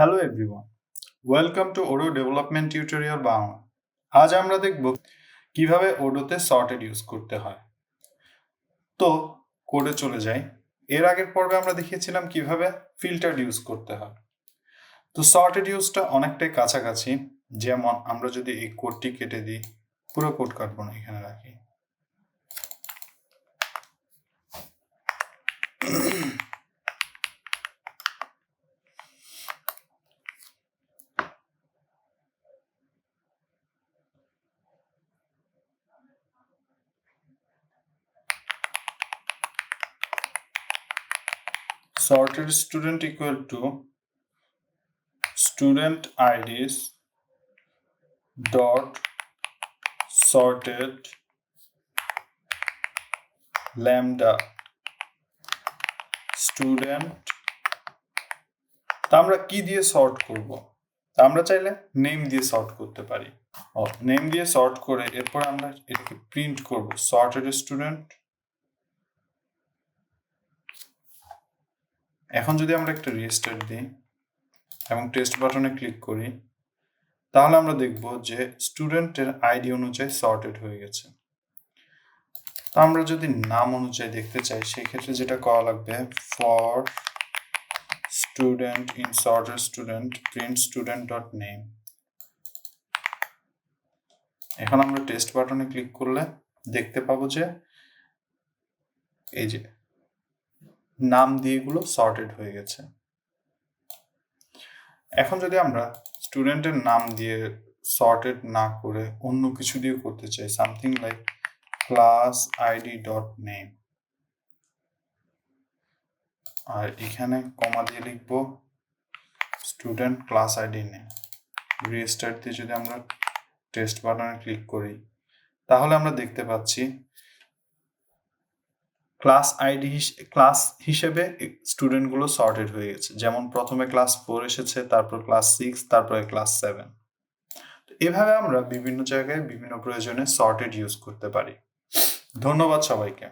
Hello everyone welcome to Odoo development tutorial Bangla আজ আমরা দেখব কীভাবে ওডোতে সর্টেড ইউজ করতে হয়। তো কোডে চলে যাই। এর আগের পর্বে আমরা দেখিয়েছিলাম কীভাবে ফিল্টার ইউজ করতে হয়। তো সর্টেড ইউজটা অনেকটাই কাছাকাছি। যেমন আমরা যদি এই কোডটি কেটে দিই, পুরো কোড কাটবো না, এখানে রাখি। Sorted student equal to student ids dot sorted lambda. Student, তা আমরা কি দিয়ে সর্ট করব? আমরা চাইলে নেম দিয়ে সর্ট করতে পারি। নেম দিয়ে সর্ট করে এরপর আমরা এটাকে প্রিন্ট করব। সর্টেড স্টুডেন্ট এখন যদি আমরা একটা রিস্টার্ট দিই এবং টেস্ট বাটনে ক্লিক করি, তাহলে আমরা দেখব যে স্টুডেন্টের আইডি অনুযায়ী সর্টেড হয়ে গেছে। তো আমরা যদি নাম অনুযায়ী দেখতে চাই, সেক্ষেত্রে যেটা করা লাগবে for student in sorted student print student dot name এখন আমরা টেস্ট বাটনে ক্লিক করলে দেখতে পাবো যে, এই যে নাম দিয়ে এগুলো সর্টেড হয়ে গেছে। এখন যদি আমরা স্টুডেন্টের নাম দিয়ে সর্টেড না করে অন্য কিছু দিয়ে করতে চাই something like class ID dot name আর এখানে কমা দিয়ে লিখব student class ID name register দিয়ে যদি আমরা টেস্ট বাটনে ক্লিক করি, তাহলে আমরা দেখতে পাচ্ছি ক্লাস আইডি ক্লাস হিসেবে স্টুডেন্টগুলো সর্টেড হয়ে গেছে। যেমন প্রথমে ক্লাস ফোর এসেছে, তারপর ক্লাস সিক্স, তারপরে ক্লাস সেভেন। এভাবে আমরা বিভিন্ন জায়গায় বিভিন্ন প্রয়োজনে সর্টেড ইউজ করতে পারি। ধন্যবাদ সবাইকে।